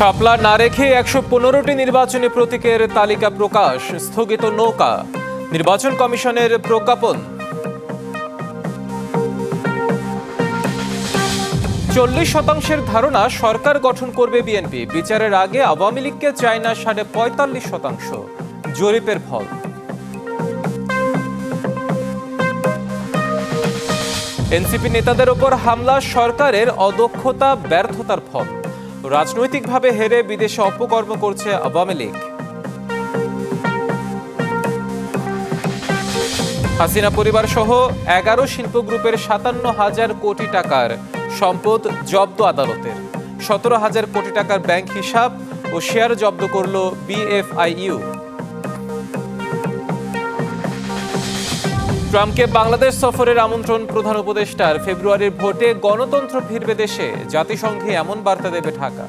শাপলা না রেখে একশো পনেরোটি নির্বাচনী প্রতীকের তালিকা প্রকাশ, স্থগিত নৌকা। নির্বাচন কমিশনের প্রজ্ঞাপন। চল্লিশ শতাংশের ধারণা সরকার গঠন করবে বিএনপি। বিচারের আগে আওয়ামী লীগকে চায় না সাড়ে পঁয়তাল্লিশ শতাংশ। জরিপের ফল। এনসিপি নেতাদের ওপর হামলা সরকারের অদক্ষতা, ব্যর্থতার ফল। রাজনৈতিকভাবে হেরে বিদেশে অপকর্ম করছে আওয়ামী লীগ। হাসিনা পরিবার সহ এগারো শিল্প গ্রুপের সাতান্ন হাজার কোটি টাকার সম্পদ জব্দ আদালতের। সতেরো হাজার কোটি টাকার ব্যাংক হিসাব ও শেয়ার জব্দ করল বিএফআইইউ। ট্রাম্পকে বাংলাদেশ সফরের আমন্ত্রণ প্রধান উপদেষ্টার ফেব্রুয়ারির ভোটে গণতন্ত্র ফিরবে দেশে, জাতিসংঘে এমন বার্তা দেবে ঢাকা।